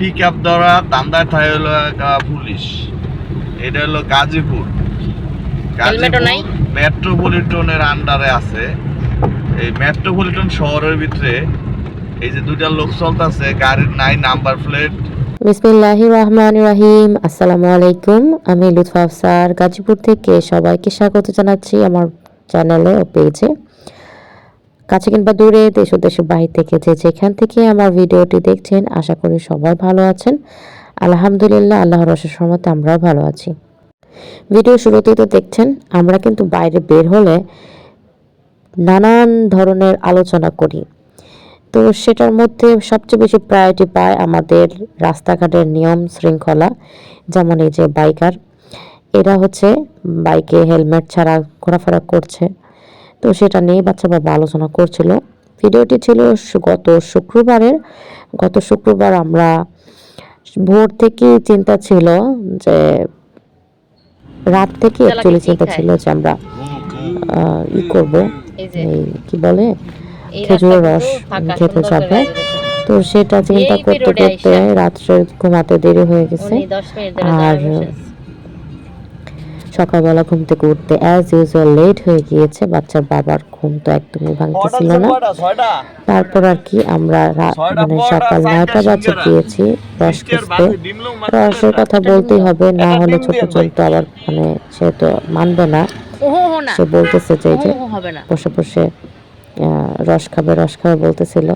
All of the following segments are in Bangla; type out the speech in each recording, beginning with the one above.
পিক আপ ধরা দান্দায় থাই হলো একটা পুলিশ। এটা হলো গাজীপুর? মেট্রোপলিটনের আন্ডারে আছে। এই মেট্রোপলিটন শহরের ভিতরে এই যে দুইটা লোক চলতেছে গাড়ির নাই নাম্বার প্লেট। বিসমিল্লাহি রহমান রাহিম আসসালামু আলাইকুম। আমি লুৎফা আফসার গাজীপুর থেকে সবাইকে স্বাগত জানাচ্ছি আমার চ্যানেলে ও পেজে কাছে কিংবা দূরে, দেশ ও দেশের বাহির থেকে যে যেখান থেকে আমার ভিডিওটি দেখছেন, আশা করি সবাই ভালো আছেন। আলহামদুলিল্লাহ, আল্লাহর রসের সমতে আমরাও ভালো আছি। ভিডিও শুরুতেই তো দেখছেন, আমরা কিন্তু বাইরে বের হলে নানান ধরনের আলোচনা করি। তো সেটার মধ্যে সবচেয়ে বেশি প্রায়োরিটি পায় আমাদের রাস্তাঘাটের নিয়ম শৃঙ্খলা, যেমন এই যে বাইকার এরা হচ্ছে বাইকে হেলমেট ছাড়া ঘোরাফেরা করছে। তো সেটা নিয়ে বাচ্চা বাবা আলোচনা করছিল। ভিডিওটি ছিল গত শুক্রবারের। গত শুক্রবার আমরা ভোর থেকে চিন্তা ছিল যে রাত থেকে অ্যাকচুয়ালি চিন্তা ছিল যে আমরা ই করব। এই কি বলে? খেজুরের রস খেতে যাবে। তো সেটা চিন্তা করতে করতে। রাত্রে ঘুমাতে দেরি হয়ে গেছে। উনি 10 মিনিট ধরে আর। সকালবেলা ঘুম থেকে উঠতে অ্যাজ ইউজুয়াল লেট হয়ে গিয়েছে। বাচ্চার বাবার ঘুম তো একদমই ভাঙতেছিল না। তারপর আর কি আমরা মানে সকাল নয়টা বাজে গিয়েছি রস খুঁজতে রসের কথা বলতেই হবে না হলে ছোট ছোট তো আবার মানে সে তো মানবে না। ওহো হো না। সে বলতেছে যে যে ওহো হবে না। বসে বসে আহ, রস খাবে রস খাবে বলতেছিল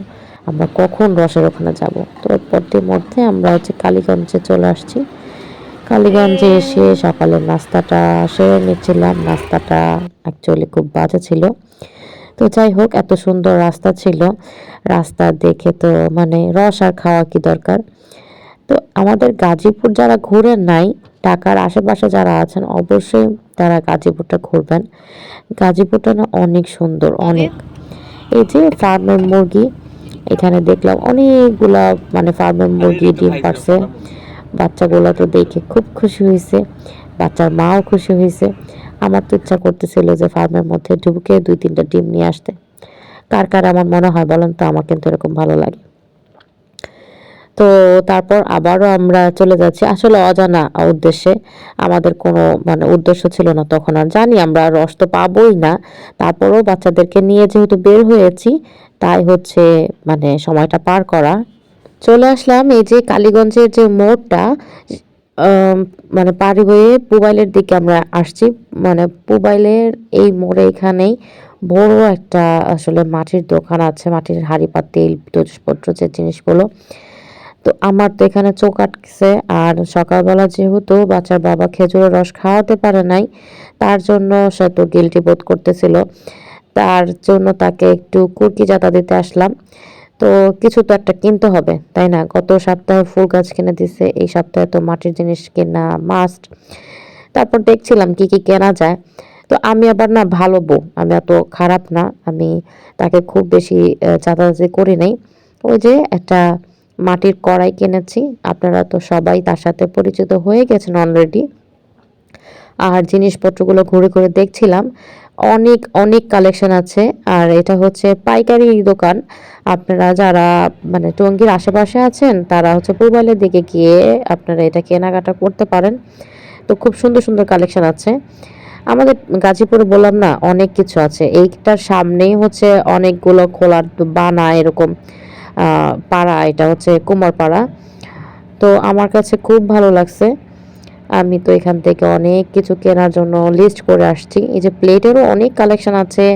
আমরা কখন রসের ওখানে যাব? তো পরটির মধ্যে আমরা হচ্ছে কালীগঞ্জে চলে আসছি। কালীগঞ্জে এসে সকালের নাস্তাটা সেরে নিচ্ছিলাম নাস্তাটা অ্যাকচুয়ালি খুব বাজে ছিল। তো যাই হোক, এত সুন্দর রাস্তা ছিল। রাস্তা দেখে তো মানে রস আর খাওয়া কি দরকার? তো আমাদের গাজীপুর যারা ঘুরেন নাই, ঢাকার আশেপাশে যারা আছেন, অবশ্যই তারা গাজীপুরটা ঘুরবেন। গাজীপুরটা না অনেক সুন্দর, অনেক। এই যে ফার্মের মুরগি, এখানে দেখলাম অনেকগুলা মানে ফার্মের মুরগি, ডিম পারছে বাচ্চাগুলো তো দেখে খুব খুশি হয়েছে। বাচ্চার মাও খুশি হয়েছে। আমার তো ইচ্ছা করতেছিল যে ফার্মের মধ্যে ঢুকে দুই তিনটা ডিম নিয়ে আসতে। কার কার আমার মনে হয় বলেন তো? আমার কিন্তু এরকম ভালো লাগে। তো তারপর আবারও আমরা চলে যাচ্ছি। আসলে অজানা উদ্দেশ্যে আমাদের কোনো মানে উদ্দেশ্য ছিল না তখন আর। জানি আমরা রস তো পাবোই না। তারপরেও বাচ্চাদেরকে নিয়ে যেহেতু বের হয়েছি, তাই হচ্ছে মানে সময়টা পার করা। চলে আসলাম এই যে কালীগঞ্জের যে মোড়টা মানে পাড়ি হয়ে পুবাইলের দিকে আমরা আসছি। মানে পুবাইলের এই মোড়ে এখানেই বড় একটা আসলে মাটির দোকান আছে, মাটির হাঁড়ি পাতিল জিনিসপত্র যে জিনিসগুলো। তো আমার তো এখানে চোখ আটকেছে। আর সকালবেলা যেহেতু বাচ্চার বাবা খেজুরের রস খাওয়াতে পারে নাই, তার জন্য সে তো গিলটি বোধ করতেছিল। তার জন্য তাকে একটু কুর্কি জাতা দিতে আসলাম। তো কিছু তো একটা কিনতে হবে, তাই না? গত সপ্তাহে ফুল গাছ কিনে দিছে, এই সপ্তাহে তো মাটির জিনিস কেনা মাস্ট তারপর দেখছিলাম কি কি কেনা যায়। তো আমি আবার না ভালো বউ, আমি এত খারাপ না, আমি তাকে খুব বেশি চাঁদাবাজি করি নাই। ওই যে একটা মাটির কড়াই কিনেছি, আপনারা তো সবাই তার সাথে পরিচিত হয়ে গেছেন অলরেডি আর জিনিসপত্রগুলো ঘুরে ঘুরে দেখছিলাম অনেক অনেক কালেকশন আছে। আর এটা হচ্ছে পাইকারি দোকান। আপনারা যারা মানে টঙ্গীর আশেপাশে আছেন, তারা হচ্ছে পূর্বালের দিকে গিয়ে আপনারা এটা কেনাকাটা করতে পারেন। তো খুব সুন্দর সুন্দর কালেকশন আছে। আমাদের গাজীপুরে বললাম না, অনেক কিছু আছে। এইটার সামনেই হচ্ছে অনেকগুলো খোলার বানা এরকম পাড়া। এটা হচ্ছে কুমারপাড়া। তো আমার কাছে খুব ভালো লাগছে। আমি তো এখান থেকে অনেক কিছু কেনার জন্য লিস্ট করে আসছি। এই যে প্লেটেরও অনেক কালেকশন আছে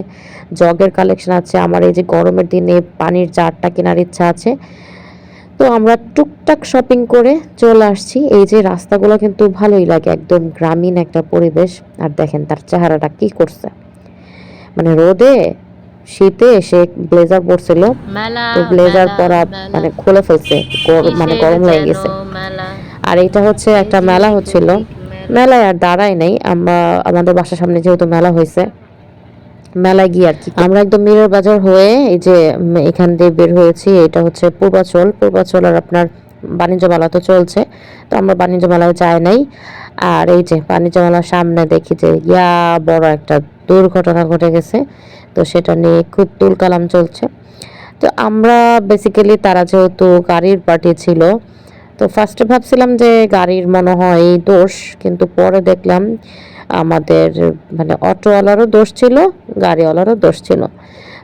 জগের কালেকশন আছে আমার এই যে গরমের দিনে পানির জারটা কেনার ইচ্ছা আছে। তো আমরা টুকটাক শপিং করে চলে আসছি। এই যে রাস্তাগুলো কিন্তু ভালোই লাগে একদম গ্রামীণ একটা পরিবেশ। আর দেখেন তার চেহারাটা কি করছে। মানে রোদে শীতে সে ব্লেজার পরছিল। তো ব্লেজার পরা মানে খুলে ফেলছে মানে গরম লেগে গেছে। আর এটা হচ্ছে একটা মেলা হচ্ছিল। মেলায় আর দাঁড়াই নাই। আমরা, আমাদের বাসার সামনে যেহেতু মেলা হয়েছে, মেলায় গিয়ে আর কি আমরা একদম মিরর বাজার হয়ে এই যে এখান দিয়ে বের হয়েছি, এটা হচ্ছে পূর্বাচল। পূর্বাচল আর আপনার বাণিজ্য মেলা তো চলছে, তো আমরা বাণিজ্য মেলায় যাই নাই। আর এই যে বাণিজ্য মেলার সামনে দেখি যে, ইয়া বড় একটা দুর্ঘটনা ঘটে গেছে, তো সেটা নিয়ে খুব তুলকালাম চলছে। তো আমরা বেসিক্যালি তারা যেহেতু গাড়ির পার্টি ছিল তো ফার্স্টে ভাবছিলাম যে গাড়ির মনে হয় দোষ, কিন্তু পরে দেখলাম আমাদের মানে অটোওয়ালারও দোষ ছিল, গাড়িওয়ালারও দোষ ছিল।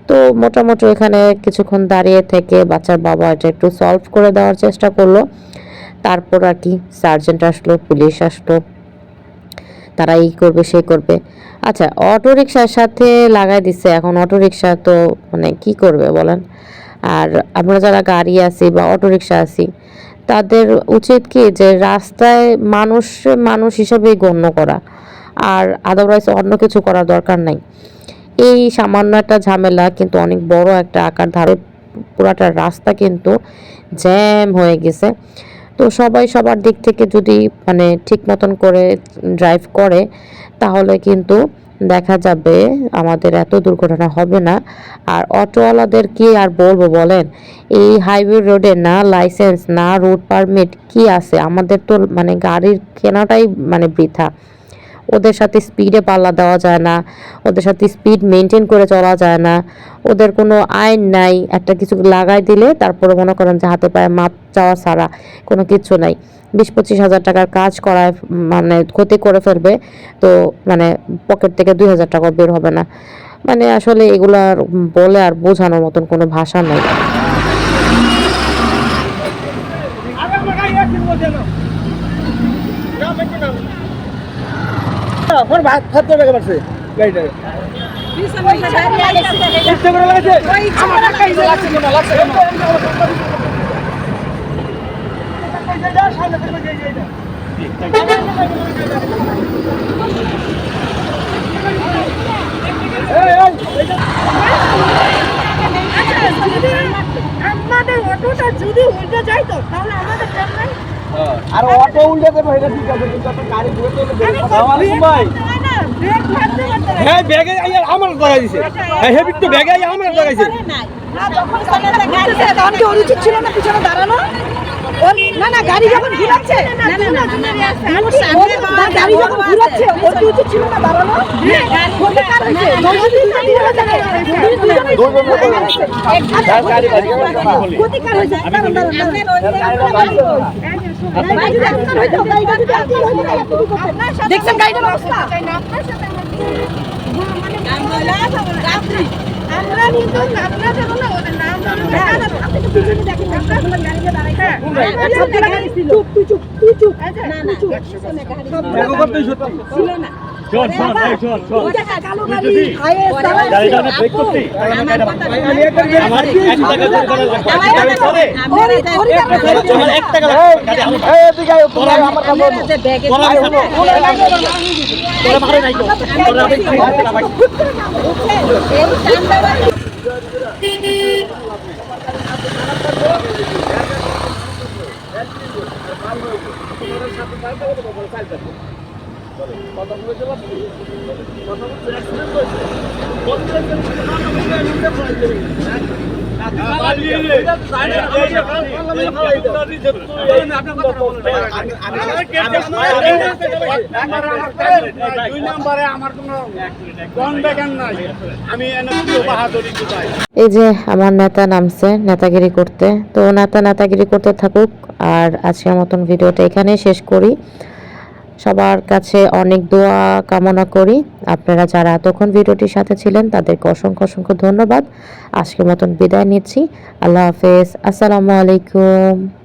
তো মোটামুটি এখানে কিছুক্ষণ দাঁড়িয়ে থেকে বাচ্চার বাবা এটা একটু সলভ করে দেওয়ার চেষ্টা করল। তারপর আর কি সার্জেন্ট আসলো পুলিশ আসলো, তারা এই করবে সেই করবে। আচ্ছা অটো রিক্সার সাথে লাগাই দিছে, এখন অটো রিক্সা তো মানে কি করবে বলেন? আর আমরা যারা গাড়ি আছি বা অটো রিক্সা আছি তাদের উচিত কি যে রাস্তায় মানুষ মানুষ হিসাবেই গণ্য করা। আর আদারওয়াইজ অন্য কিছু করার দরকার নাই। এই সামান্য একটা ঝামেলা কিন্তু অনেক বড় একটা আকার ধারে পুরাটা রাস্তা কিন্তু জ্যাম হয়ে গেছে। তো সবাই সবার দিক থেকে যদি মানে ঠিক মতন করে ড্রাইভ করে, তাহলে কিন্তু দেখা যাবে, আমাদের এত দুর্ঘটনা হবে না। আর অটোওয়ালাদের কি আর বলব বলেন? এই হাইওয়ে রোডে না লাইসেন্স না রোড পারমিট কি আছে? আমাদের তো মানে গাড়ির কেনাটাই মানে বৃথা। ওদের সাথে স্পিডে পাল্লা দেওয়া যায় না, ওদের সাথে স্পিড মেনটেন করে চলা যায় না, ওদের কোনো আইন নাই, একটা কিছু লাগাই দিলে তারপরে মনে করেন যে হাতে পায়ে মাপ চাওয়া ছাড়া কোনো কিছু নাই। বিশ পঁচিশ হাজার টাকার কাজ করায় মানে ক্ষতি করে ফেলবে, তো মানে পকেট থেকে দুই হাজার টাকা বের হবে না। মানে আসলে এগুলো আর বলে আর বোঝানোর মতন কোনো ভাষা নাই। আমার ভাত ভাত করে পারছে? গাড়িটা। ইচ্ছে করে লাগাইছে? আমার লাগছে লাগছে কেন লাগছে কেন আমাদের অটোটা যদি উল্টে যায় তো, তাহলে আমাদের আর অটো উল্টে দেবো এটা ঠিক আছে কিন্তু আপনার গাড়ি ঘুরে তো আসসালামু আলাইকুম ভাই হয় হ্যাঁ ব্যাগে আইয়া আমার লাগাই দিছে হ্যাঁ হেবি তো ব্যাগে আইয়া আমার লাগাইছে তখন কি উচিত ছিল না পিছনে দাঁড়ানো না না গাড়ি যখন ঘুরাচ্ছে না না না গাড়ি যখন ঘুরাচ্ছে ওর কি উচিত ছিল না দাঁড়ানো ক্ষতিকার হয়েছে দেখছেন গাড়িটার অবস্থা আমরা কিন্তু আমরা যাব না ওদের নাম আপনি তো পিছনে দেখেন আমরা আপনার গাড়িতে দাঁড়াই হ্যাঁ চুপ তুই চুপ। তুই চুপ না না ছিল না। শোন শোন এই যে আমার নেতা নামছে, নেতাগিরি করতে। তো নেতা নেতাগিরি করতে থাকুক, আর আজকের মতন ভিডিওটা এখানেই শেষ করি। সবার কাছে অনেক দোয়া কামনা করি। আপনারা যারা এতক্ষণ ভিডিওটির সাথে ছিলেন, তাদেরকে অসংখ্য অসংখ্য ধন্যবাদ। আজকের মতন বিদায় নিচ্ছি। আল্লাহ হাফেজ। আসসালামু আলাইকুম।